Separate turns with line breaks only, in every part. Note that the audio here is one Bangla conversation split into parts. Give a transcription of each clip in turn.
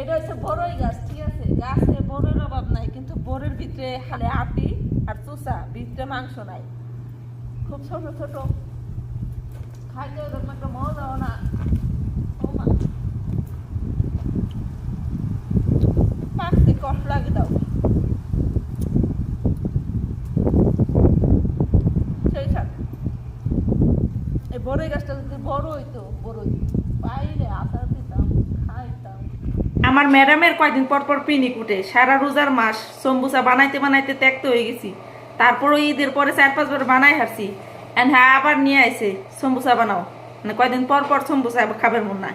এটা হচ্ছে বড়ই গাছ, ঠিক আছে? গাছে বড়ের অভাব নাই, কিন্তু বড়ের ভিতরে খালি আটি আর চুষা, ভিতরে মাংস নাই। খুব ছোট ছোট। খাইতে ওরকম একটা মজাও না। পাকতে সেই থাক। এই বড়ই গাছটা যদি বড় হইতো, বড়ই। বাইরে খাইতাম
আমার ম্যাডামের কয়দিন পর পর পিনিক উঠে। সারা রোজার মাস সম্বুসা বানাইতে বানাইতে ত্যাক্ত হয়ে গেছি। তারপরও ঈদের পরে চার পাঁচবার বানাই হারছি। এন্ড হ্যাঁ আবার নিয়ে আইছে, সম্বুসা বানাও। মানে কয়দিন পর পর সম্বুসা খাবার মন না।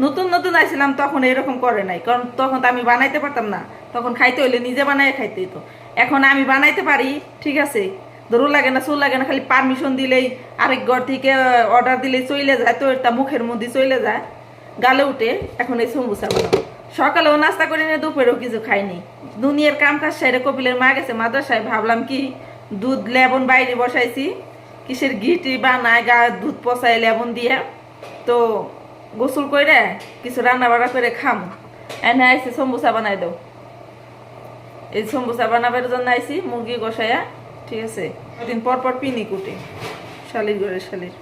নতুন নতুন আইছিলাম, তখন এরকম করে নাই। কারণ তখন তো আমি বানাইতে পারতাম না। তখন খাইতে হইলে নিজে বানাই খাইতে তো এখন আমি বানাইতে পারি, ঠিক আছে। দরুর লাগে না, চুল লাগে না, খালি পারমিশন দিলেই আরেক ঘর থেকে, অর্ডার দিলেই চলে যায়, তো এটা মুখের মধ্যে চলে যায়। গালে উঠে এখন এই সমুসা বানাবো সকালেও নাস্তা করে নিয়ে দুপুরেও কিছু খাইনি দুনিয়ার কাম কাজ সাইডে কপিলের মা গেছে মাদ্রাসায়, ভাবলাম কি দুধ, লেবন বাইরে বসাইছি। কিসের ঘিটি বানায়, গা দুধ পচাই লেবন দিয়ে। তো গোসল করে কিছু রান্না বাড়া করে খাম। এনে আইসি সমুসা বানাই দাও। এই সমুসা বানাবার জন্য আইসি মুরগি গোসাইয়া ঠিক আছে। দিন পর পর পিনি কুটে, শালির ঘরে শালির।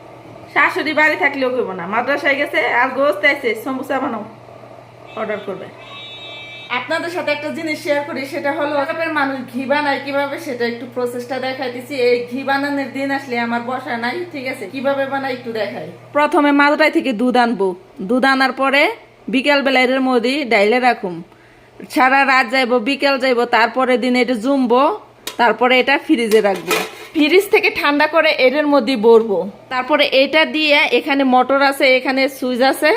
শাশুড়ি বাড়ি থাকলেও করব না, মাদ্রাসায় গেছে, আর গোস্ত আছে সমুসা বানাও। অর্ডার করবে। আপনাদের সাথে একটা জিনিস শেয়ার করি, সেটা হলো মানুষ ঘি বানায় কীভাবে, সেটা একটু প্রসেসটা দেখাইতেছি। এই ঘি বানানোর দিন আসলে আমার বসা নাই, ঠিক আছে? কীভাবে বানাই একটু দেখাই। প্রথমে মাদুরাই থেকে দুধ আনব। দুধ আনার পরে বিকেল এর মধ্যে ডাইলে রাখুম। সারা রাত যাইবো, বিকেল যাইবো তারপরে দিন এটা জুমবো, তারপরে এটা ফ্রিজে রাখব। ফ্রিজ থেকে ঠান্ডা করে এর মধ্যে ভরবো। তারপরে এটা দিয়ে এখানে মোটর আছে, এখানে সুইচ আছে।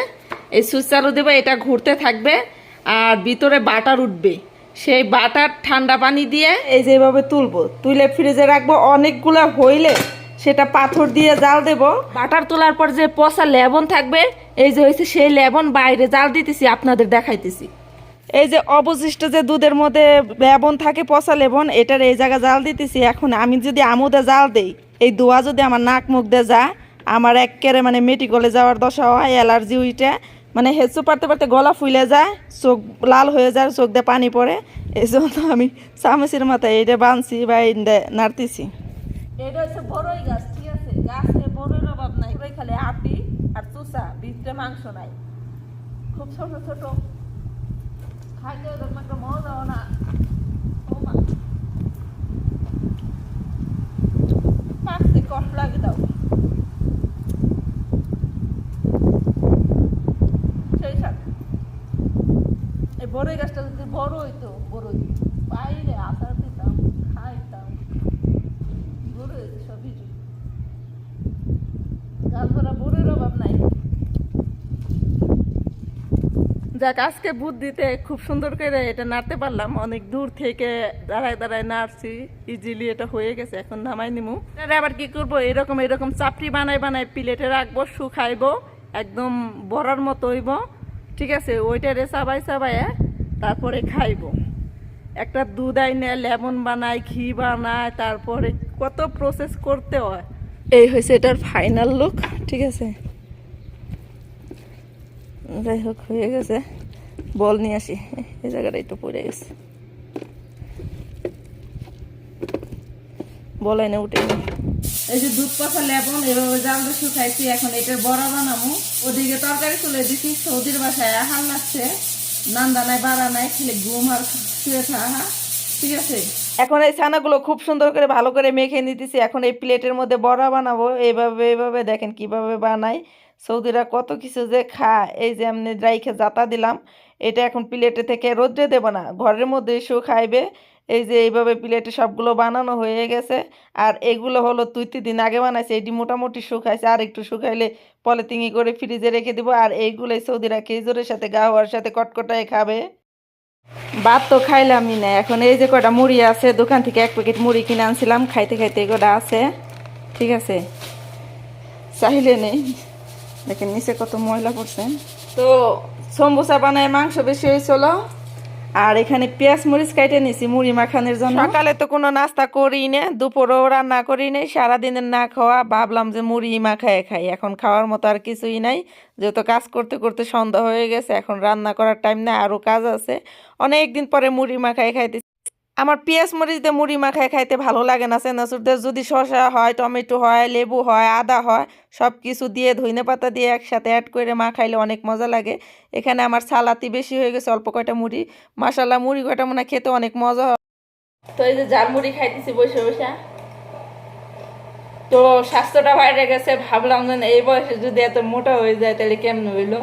এই সুইচ চালু দেবো, এটা ঘুরতে থাকবে আর ভিতরে বাটার উঠবে। সেই বাটার ঠান্ডা পানি দিয়ে এই যেভাবে তুলবো, তুলে ফ্রিজে রাখব। অনেকগুলো হইলে সেটা পাথর দিয়ে জাল দেব। বাটার তোলার পর যে পচা লেবন থাকবে, এই যে হয়েছে সেই লেবন বাইরে জাল দিতেছি, আপনাদের দেখাইতেছি। এই যে অবশিষ্ট যে দুধের মধ্যে লেবন থাকে, পচা লেবন, এটার এই জায়গা জাল দিতেছি। এখন আমি যদি আমুদে জাল দেই, এই দোয়া যদি আমার নাক মুখ দিয়ে যা আমার একেবারে মানে মেডিকেলে যাওয়ার দশা হয়, অ্যালার্জি উইটে মানে হেঁচু পারতে পারতে গলা ফুলে যায়, চোখ লাল হয়ে যায়, চোখ দিয়ে পানি পড়ে। এই জন্য আমি চামেসির মাথায় এটা বানছি বা নাড়তেছি।
হচ্ছে বড়ই গাছ অভাব নাই, ওই খালি আর মাংস নাই। খুব ছোট ছোট। খাইতে মজা না ও মা পাকতে কষ্ট লাগে দাও সেই সাথে এই বড়ই গাছটা যদি বড় হইতো বড়ই বাইরে আচার দিতাম, খাইতাম। বড় হয়েছে সব কিছু গাছ ভরা বড়ের অভাব নাই। যাক, আজকে বুদ্ধিতে খুব সুন্দর করে এটা নাড়তে পারলাম। অনেক দূর থেকে দাঁড়ায় দাঁড়ায় নাড়ছি। ইজিলি এটা হয়ে গেছে, এখন নামাই নিমু। এটা আবার কি করব? এরকম এরকম চাপড়ি বানাই বানাই প্লেটে রাখব, শুকাইবো, একদম বড়ার মতো হইব। ঠিক আছে, ওইটারে চাবাই চাবাই তারপরে খাইবো। একটা দুধ আইনে লেমন বানায় ঘি বানায় তারপরে কত প্রসেস করতে হয়। এই হয়েছে এটার ফাইনাল লুক ঠিক আছে? যাই হোক হয়ে গেছে। বল নিয়ে আসি। এই জায়গাটা একটু পড়ে গেছে। বল এনে উঠে। এই যে দুধ পাখা লেবন এভাবে জাল দিয়ে শুকাইছি এখন এটার বড়া বানাবো। ওদিকে তরকারি তুলে দিছি সৌদির বাসায় আহার লাগছে। নান্দা নাই বাড়া নাই খেলে ঘুম আর শুয়ে থাকা ঠিক আছে? এখন এই ছানাগুলো খুব সুন্দর করে ভালো করে মেখে নিতেছি। এখন এই প্লেটের মধ্যে বড়া বানাবো। এইভাবে এইভাবে দেখেন কীভাবে বানাই। সৌদিরা কত কিছু যে খায়। এই যে এমনি খেয়ে জাতা দিলাম। এটা এখন প্লেটে থেকে রোদ্রে দেবো না। ঘরের মধ্যে শু খাইবে। এই যে এইভাবে প্লেটে সবগুলো বানানো হয়ে গেছে। আর এগুলো হলো দুই তিন দিন আগে বানাইছে, এটি মোটামুটি শুকাইছে। আর একটু শুকাইলে পলিথিনি করে ফ্রিজে রেখে দিব। আর এইগুলোই সৌদিরা খেজুরের সাথে, গাওয়ার সাথে কটকটায় খাবে। ভাত তো খাইলামই না। এখন এই যে কটা মুড়ি আছে, দোকান থেকে এক প্যাকেট মুড়ি কিনে আনছিলাম। খাইতে খাইতে কটা আছে। ঠিক আছে। চাইলে নেই। দেখেন নিচে কত ময়লা পড়ছে। তো সম্বুসা বানায় মাংস বেশি হয়েছিল
আর এখানে পেঁয়াজ, মরিচ কাইটে নিছি মুড়ি মাখানোর জন্য। সকালে তো কোনো নাস্তা করি না, দুপুরেও রান্না করি নাই সারাদিনের না খাওয়া, ভাবলাম যে মুড়ি মাখায় খাই। এখন খাওয়ার মতো আর কিছুই নাই, যেহেতু কাজ করতে করতে সন্ধ্যা হয়ে গেছে, এখন রান্না করার টাইম না আরও কাজ আছে। অনেক দিন পরে মুড়ি মাখায় খাইতে আমার পেঁয়াজ মরিচ দিয়ে মুড়ি মাখায় খাইতে ভালো লাগে না, সেনাচুরদের যদি শসা হয়, টমেটো হয়, লেবু হয়, আদা হয় সব কিছু দিয়ে ধইনে পাতা দিয়ে একসাথে অ্যাড করে মাখাইলে অনেক মজা লাগে। এখানে আমার সালাতি বেশি হয়ে গেছে, অল্প কয়টা মুড়ি। মাসাল্লাহ মুড়ি কয়টা মনে খেতে অনেক মজা হয়। তো এই যে জাল মুড়ি খাইতেছি বসে বসে। তো স্বাস্থ্যটা বাইরে গেছে, ভাবলাম যে এই বয়সে যদি এত মোটা হয়ে যায়, তাহলে কেমন হইল?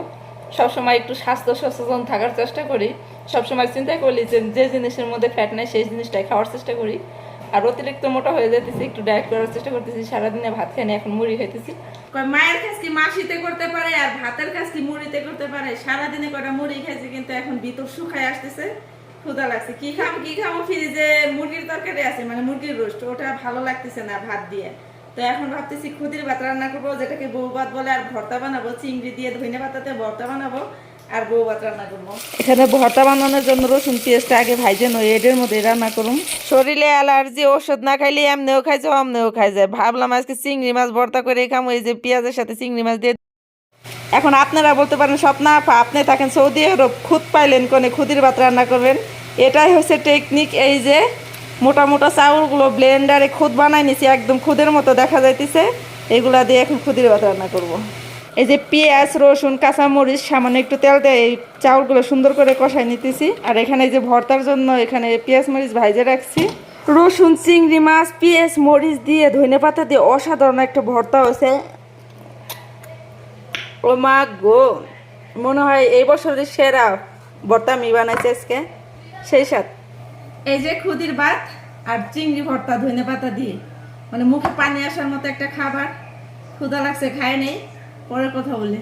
সবসময় একটু স্বাস্থ্য সচেতন থাকার চেষ্টা করি। সবসময় চিন্তা করি যে যে জিনিসের মধ্যে ফ্যাট নেই, সেই জিনিসটাই খাওয়ার চেষ্টা করি। আর অতিরিক্ত মোটা হয়ে যেতেছি একটু ডায়েট করার চেষ্টা করতেছি, সারাদিনে ভাত খাই এখন মুড়ি খাইতেছি। মায়ের কাজ কি মাসিতে করতে পারে আর ভাতের কাজ কি মুড়িতে করতে পারে? সারাদিনে কটা মুড়ি খাইছি কিন্তু এখন ভিতর শুকায় আসতেছে ক্ষুদা লাগছে। কি খাম, কি খাব ফ্রিজে মুরগির তরকারি আছে মানে মুরগির রোস্ট, ওটা ভালো লাগতেছে না ভাত দিয়ে। তো এখন ভাবতেছি খুদির ভাত রান্না করব যেটাকে বউ ভাত বলে আর ভর্তা বানাবো চিংড়ি দিয়ে ধনে পাতাতে ভর্তা বানাবো আর বউ ভাত রান্না করব। এখানে ভর্তা বানানোর জন্য রসুন পেঁয়াজটা আগে ভাইজে নই এটার মধ্যে রান্না করুন। শরীরে অ্যালার্জি ওষুধ না খাইলে এমনিও খাই যায় অমনিও খাই যায়। ভাবলাম আজকে চিংড়ি মাছ ভর্তা করে খামো এই যে পেঁয়াজের সাথে চিংড়ি মাছ দিয়ে এখন আপনারা বলতে পারেন স্বপ্না আপা আপনি থাকেন সৌদি আরব খুদ পাইলেন কোনে খুদির ভাত রান্না করবেন। এটাই হচ্ছে টেকনিক এই যে মোটা মোটা চাউলগুলো ব্লেন্ডারে খুদ বানাই নিছি, একদম খুদের মতো দেখা যাইতেছে। এগুলা দিয়ে এখন খুদির ভাত রান্না করব। এই যে পেঁয়াজ, রসুন, কাঁচামরিচ, সামান্য একটু তেল দিয়ে এই চাউলগুলো সুন্দর করে কষাই নিতেছি। আর এখানে এই যে ভর্তার জন্য এখানে পেঁয়াজ, মরিচ ভাইজে রাখছি। রসুন, চিংড়ি মাছ, পেঁয়াজ, মরিচ দিয়ে ধনে পাতা দিয়ে অসাধারণ একটা ভর্তা হয়েছে। ও মা গো, মনে হয় এই বছরের সেরা ভর্তা আমি বানাইছি আজকে। সেই সাথ এই যে খুদির ভাত আর চিংড়ি ভর্তা, ধনে পাতা দিয়ে। মানে মুখে পানি আসার মতো একটা খাবার। ক্ষুদা লাগছে, খায় নেই। পরে কথা বলে।